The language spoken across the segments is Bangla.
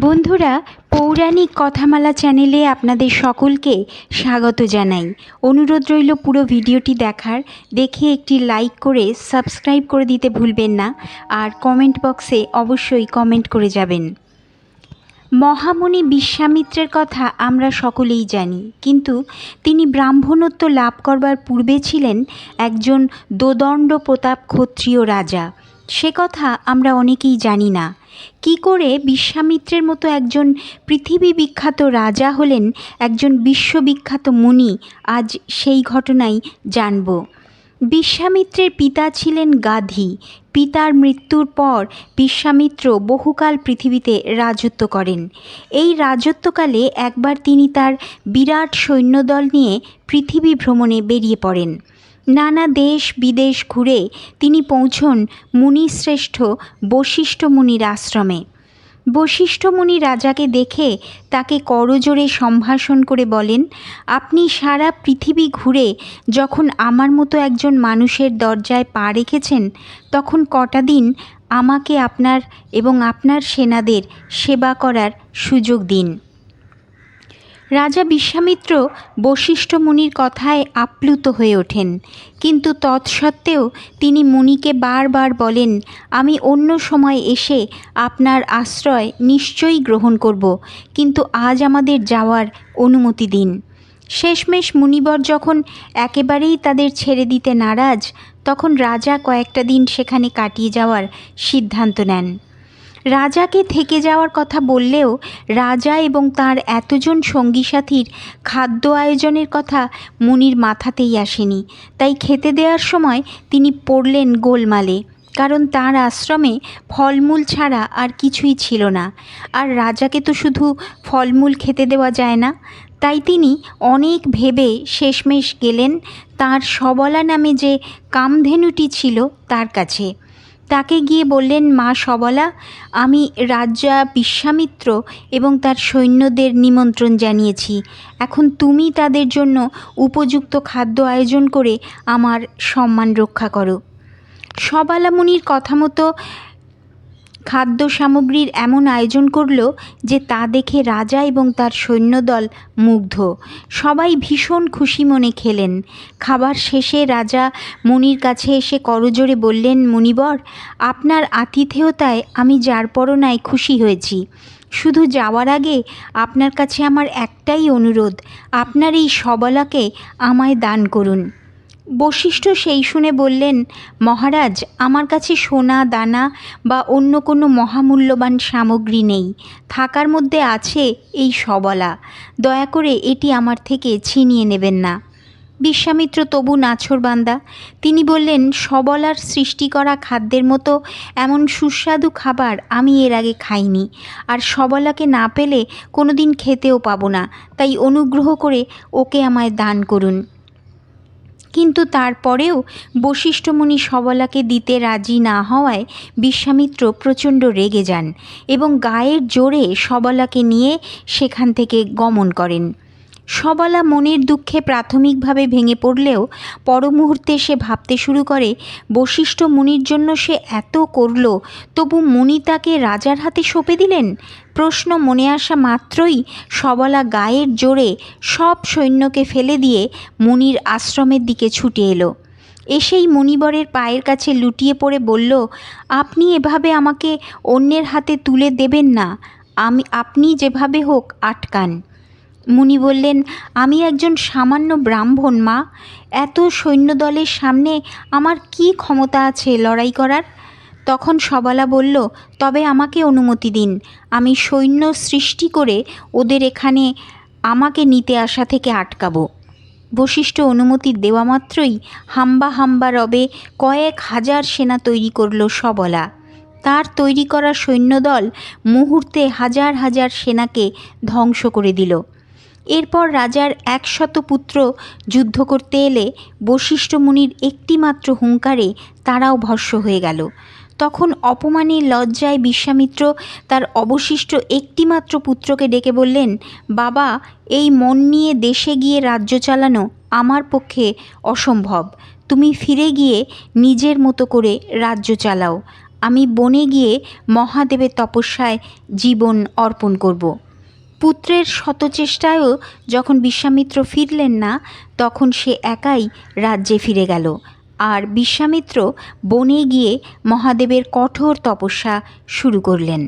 বন্ধুরা, পৌরাণিক কথামালা চ্যানেলে আপনাদের সকলকে স্বাগত জানাই। অনুরোধ রইল পুরো ভিডিওটি দেখার। দেখে একটি লাইক করে সাবস্ক্রাইব করে দিতে ভুলবেন না আর কমেন্ট বক্সে অবশ্যই কমেন্ট করে যাবেন। মহামুনি বিশ্বামিত্রের কথা আমরা সকলেই জানি, কিন্তু তিনি ব্রাহ্মণত্ব লাভ করবার পূর্বে ছিলেন একজন দোদণ্ড প্রতাপ ক্ষত্রিয় রাজা। সে কথা আমরা অনেকেই জানি না। কি করে বিশ্বামিত্রের মতো একজন পৃথিবী বিখ্যাত রাজা হলেন একজন বিশ্ববিখ্যাত মুনি, আজ সেই ঘটনাই জানব। বিশ্বামিত্রের পিতা ছিলেন গাধী। পিতার মৃত্যুর পর বিশ্বামিত্র বহুকাল পৃথিবীতে রাজত্ব করেন। এই রাজত্বকালে একবার তিনি তার বিরাট সৈন্যদল নিয়ে পৃথিবী ভ্রমণে বেরিয়ে পড়েন। নানা দেশ বিদেশ ঘুরে তিনি পৌঁছন মুনিশ্রেষ্ঠ বশিষ্ঠ মুনির আশ্রমে। বশিষ্ঠ মুনি রাজাকে দেখে তাকে করজোরে সম্ভাষণ করে বলেন, আপনি সারা পৃথিবী ঘুরে যখন আমার মতো একজন মানুষের দরজায় পা রেখেছেন, তখন কটা দিন আমাকে আপনার এবং আপনার সেনাদের সেবা করার সুযোগ দিন। রাজা বিশ্বামিত্র বশিষ্ঠ মুনির কথায় আপ্লুত হয়ে ওঠেন। কিন্তু তৎসত্ত্বেও তিনি মুনিকে বারবার বলেন, আমি অন্য সময় এসে আপনার আশ্রয় নিশ্চয়ই গ্রহণ করব, কিন্তু আজ আমাদের যাওয়ার অনুমতি দিন। শেষমেশ মুনিবর যখন একেবারেই তাদের ছেড়ে দিতে নারাজ, তখন রাজা কয়েকটা দিন সেখানে কাটিয়ে যাওয়ার সিদ্ধান্ত নেন। রাজাকে থেকে যাওয়ার কথা বললেও রাজা এবং তার এতজন সঙ্গী সাথীর খাদ্য আয়োজনের কথা মুনির মাথাতেই আসেনি। তাই খেতে দেওয়ার সময় তিনি পড়লেন গোলমালে, কারণ তার আশ্রমে ফলমূল ছাড়া আর কিছুই ছিল না। আর রাজাকে তো শুধু ফলমূল খেতে দেওয়া যায় না। তাই তিনি অনেক ভেবে শেষমেশ গেলেন তার সবলা নামে যে কামধেনুটি ছিল তার কাছে। তাকে গিয়ে বললেন, মা সবলা, আমি রাজা বিশ্বামিত্র এবং তার সৈন্যদের নিমন্ত্রণ জানিয়েছি। এখন তুমি তাদের জন্য উপযুক্ত খাদ্য আয়োজন করে আমার সম্মান রক্ষা করো। সবালামুনির কথা মতো খাদ্য সামগ্রীর এমন আয়োজন করল যে তা দেখে রাজা এবং তার সৈন্যদল মুগ্ধ। সবাই ভীষণ খুশি মনে খেলেন। খাবার শেষে রাজা মুনির কাছে এসে করজোরে বললেন, মুনিবর, আপনার আতিথেয়তায় আমি যার পরনায় খুশি হয়েছি। শুধু যাওয়ার আগে আপনার কাছে আমার একটাই অনুরোধ, আপনার এই সবলাকে আমায় দান করুন। বশিষ্ঠ সেই শুনে বললেন, মহারাজ, আমার কাছে সোনা, দানা বা অন্য কোনো মহামূল্যবান সামগ্রী নেই। থাকার মধ্যে আছে এই সবলা। দয়া করে এটি আমার থেকে ছিনিয়ে নেবেন না। বিশ্বামিত্র তবু নাছরবান্দা তিনি বললেন, সবলার সৃষ্টি করা খাদ্যের মতো এমন সুস্বাদু খাবার আমি এর আগে খাইনি। আর সবলাকে না পেলে কোনো দিন খেতেও পাবো না। তাই অনুগ্রহ করে ওকে আমায় দান করুন। কিন্তু তারপরেও বশিষ্ঠমুনি সবলাকে দিতে রাজি না হওয়ায় বিশ্বামিত্র প্রচণ্ড রেগে যান এবং গায়ের জোরে সবলাকে নিয়ে সেখান থেকে গমন করেন। সবলা মনের দুঃখে প্রাথমিকভাবে ভেঙে পড়লেও পর মুহূর্তে সে ভাবতে শুরু করে, বশিষ্ঠ মুনির জন্য সে এত করল, তবু মুনি তাকে রাজার হাতে সঁপে দিলেন? প্রশ্ন মনে আসা মাত্রই সবলা গায়ের জোরে সব সৈন্যকে ফেলে দিয়ে মুনির আশ্রমের দিকে ছুটে এলো। এসেই মুনিবরের পায়ের কাছে লুটিয়ে পড়ে বলল, আপনি এভাবে আমাকে অন্যের হাতে তুলে দেবেন না। আমি, আপনি যেভাবে হোক আটকান। মুনি বললেন, আমি একজন সামান্য ব্রাহ্মণ, মা। এত সৈন্যদলের সামনে আমার কি ক্ষমতা আছে লড়াই করার? তখন সবালা বলল, তবে আমাকে অনুমতি দিন। আমি সৈন্য সৃষ্টি করে ওদের এখানে আমাকে নিতে আসা থেকে আটকাবো। বশিষ্ঠ অনুমতি দেওয়া মাত্রই হাম্বা হাম্বা রবে কয়েক হাজার সেনা তৈরি করল সবলা। তার তৈরি করা সৈন্যদল মুহূর্তে হাজার হাজার সেনাকে ধ্বংস করে দিল। এরপর রাজার একশত পুত্র যুদ্ধ করতে এলে বশিষ্ঠ মুনির একটিমাত্র হুঙ্কারে তারাও ভস্য হয়ে গেল। তখন অপমানে লজ্জায় বিশ্বামিত্র তার অবশিষ্ট একটিমাত্র পুত্রকে ডেকে বললেন, বাবা, এই মন নিয়ে দেশে গিয়ে রাজ্য চালানো আমার পক্ষে অসম্ভব। তুমি ফিরে গিয়ে নিজের মতো করে রাজ্য চালাও। আমি বনে গিয়ে মহাদেবের তপস্যায় জীবন অর্পণ করব। পুত্রের শতচেষ্টায়ও যখন বিশ্বামিত্র ফিরলেন না, তখন সে একাই রাজ্যে ফিরে গেল। আর বিশ্বামিত্র বনে গিয়ে মহাদেবের কঠোর তপস্যা শুরু করলেন।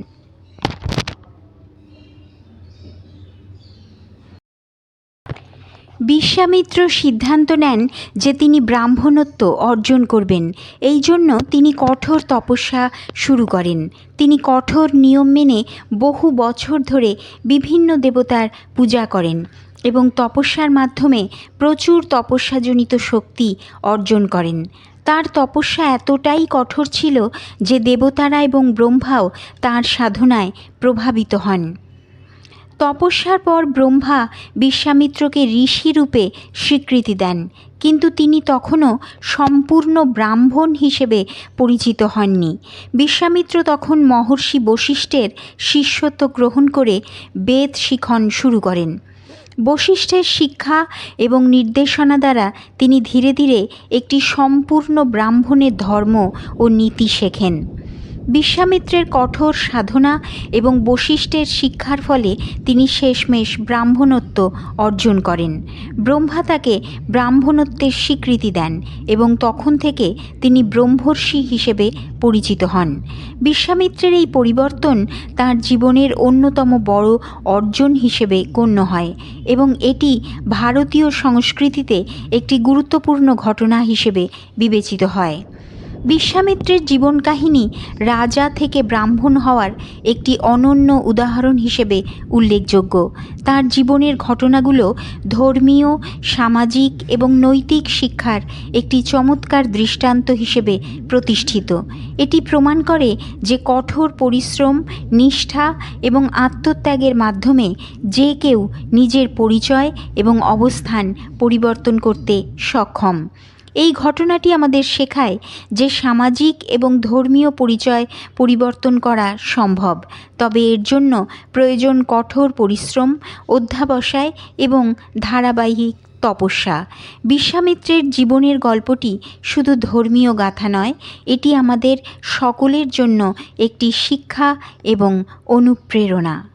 বিশ্বামিত্র সিদ্ধান্ত নেন যে তিনি ব্রাহ্মণত্ব অর্জন করবেন। এই জন্য তিনি কঠোর তপস্যা শুরু করেন। তিনি কঠোর নিয়ম মেনে বহু বছর ধরে বিভিন্ন দেবতার পূজা করেন এবং তপস্যার মাধ্যমে প্রচুর তপস্যাজনিত শক্তি অর্জন করেন। তার তপস্যা এতটাই কঠোর ছিল যে দেবতারা এবং ব্রহ্মাও তার সাধনায় প্রভাবিত হন। তপস্যার পর ব্রহ্মা বিশ্বামিত্রকে ঋষি রূপে স্বীকৃতি দেন। কিন্তু তিনি তখনও সম্পূর্ণ ব্রাহ্মণ হিসেবে পরিচিত হননি। বিশ্বামিত্র তখন মহর্ষি বশিষ্ঠের শিষ্যত্ব গ্রহণ করে বেদ শিখন শুরু করেন। বশিষ্ঠের শিক্ষা এবং নির্দেশনা দ্বারা তিনি ধীরে ধীরে একটি সম্পূর্ণ ব্রাহ্মণের ধর্ম ও নীতি শেখেন। বিশ্বামিত্রের কঠোর সাধনা এবং বশিষ্ঠের শিক্ষার ফলে তিনি শেষমেশ ব্রাহ্মণত্ব অর্জন করেন। ব্রহ্মা তাকে ব্রাহ্মণত্বের স্বীকৃতি দেন এবং তখন থেকে তিনি ব্রহ্মর্ষি হিসেবে পরিচিত হন। বিশ্বামিত্রের এই পরিবর্তন তার জীবনের অন্যতম বড় অর্জন হিসেবে গণ্য হয় এবং এটি ভারতীয় সংস্কৃতিতে একটি গুরুত্বপূর্ণ ঘটনা হিসেবে বিবেচিত হয়। বিশ্বামিত্রের জীবন কাহিনী রাজা থেকে ব্রাহ্মণ হওয়ার একটি অনন্য উদাহরণ হিসেবে উল্লেখযোগ্য। তার জীবনের ঘটনাগুলো ধর্মীয়, সামাজিক এবং নৈতিক শিক্ষার একটি চমৎকার দৃষ্টান্ত হিসেবে প্রতিষ্ঠিত। এটি প্রমাণ করে যে কঠোর পরিশ্রম, নিষ্ঠা এবং আত্মত্যাগের মাধ্যমে যে কেউ নিজের পরিচয় এবং অবস্থান পরিবর্তন করতে সক্ষম। এই ঘটনাটি আমাদের শেখায় যে সামাজিক এবং ধর্মীয় পরিচয় পরিবর্তন করা সম্ভব। তবে এর জন্য প্রয়োজন কঠোর পরিশ্রম, অধ্যাবসায় এবং ধারাবাহিক তপস্যা। বিশ্বামিত্রের জীবনের গল্পটি শুধু ধর্মীয় গাথা নয়, এটি আমাদের সকলের জন্য একটি শিক্ষা এবং অনুপ্রেরণা।